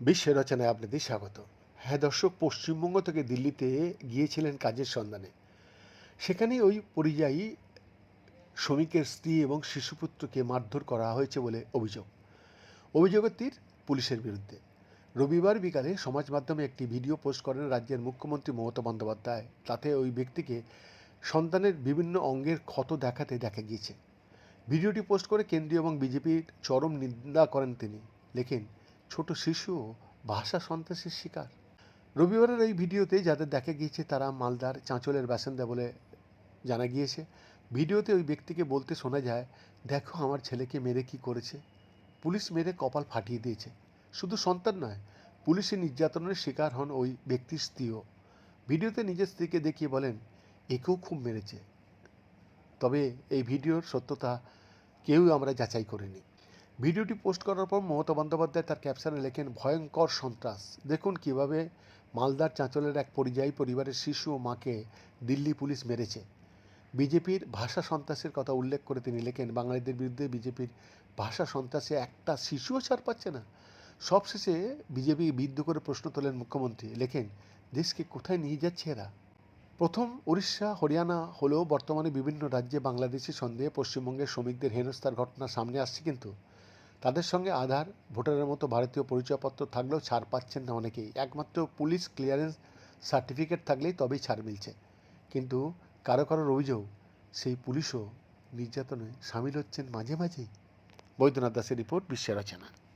বিশ্বের রচনায় আপনাদের স্বাগত হ্যাঁ দর্শক, পশ্চিমবঙ্গ থেকে দিল্লিতে গিয়েছিলেন কাজের সন্ধানে। সেখানে ওই পরিযায়ী শ্রমিকের স্ত্রী এবং শিশুপুত্রকে মারধর করা হয়েছে বলে অভিযোগ। অভিযোগের তীর পুলিশের বিরুদ্ধে। রবিবার বিকালে সমাজ মাধ্যমে একটি ভিডিও পোস্ট করেন রাজ্যের মুখ্যমন্ত্রী মমতা বন্দ্যোপাধ্যায়। তাতে ওই ব্যক্তিকে সন্তানের বিভিন্ন অঙ্গের ক্ষত দেখাতে দেখা গিয়েছে। ভিডিওটি পোস্ট করে কেন্দ্রীয় এবং বিজেপির চরম নিন্দা করেন তিনি। লেখেন ছোট শিশুও ভাষা সন্ত্রাসের শিকার। রবিবারের এই ভিডিওতে যাদের দেখা গিয়েছে তারা মালদার চাঁচলের বাসিন্দা বলে জানা গিয়েছে। ভিডিওতে ওই ব্যক্তিকে বলতে শোনা যায়, দেখো আমার ছেলেকে মেরে কি করেছে। পুলিশ মেরে কপাল ফাটিয়ে দিয়েছে। শুধু সন্তান নয়, পুলিশে নির্যাতনের শিকার হন ওই ব্যক্তির স্ত্রীও। ভিডিওতে নিজের স্ত্রীকে দেখিয়ে বলেন, একেও খুব মেরেছে। তবে এই ভিডিওর সত্যতা কেউ আমরা যাচাই করিনি। ভিডিওটি পোস্ট করার পর মমতা বন্দ্যোপাধ্যায় তার ক্যাপশনে লেখেন, ভয়ঙ্কর সন্ত্রাস। দেখুন কীভাবে মালদার চাঁচলের এক পরিযায়ী পরিবারের শিশু ও মাকে দিল্লি পুলিশ মেরেছে। বিজেপির ভাষা সন্ত্রাসের কথা উল্লেখ করে তিনি লেখেন, বাঙালিদের বিরুদ্ধে বিজেপির ভাষা সন্ত্রাসে একটা শিশুও ছাড় পাচ্ছে না। সবশেষে বিজেপি বিদ্ধ করে প্রশ্ন তোলেন মুখ্যমন্ত্রী, লেখেন, দেশকে কোথায় নিয়ে যাচ্ছে এরা? প্রথম, উড়িষ্যা, হরিয়ানা হলেও বর্তমানে বিভিন্ন রাজ্যে বাংলাদেশি সন্দেহে পশ্চিমবঙ্গের শ্রমিকদের হেনস্থার ঘটনা সামনে আসছে কিন্তু তাদের সঙ্গে আধার, ভোটারের মতো ভারতীয় পরিচয়পত্র থাকলেও ছাড় পাচ্ছেন না অনেকেই। একমাত্র পুলিশ ক্লিয়ারেন্স সার্টিফিকেট থাকলেই তবেই ছাড় মিলছে। কিন্তু কারও কারোর অভিযোগ, সেই পুলিশও নির্যাতনে সামিল হচ্ছেন মাঝে মাঝেই। বৈদ্যনাথ দাসের রিপোর্ট বিশ্বের রচনা।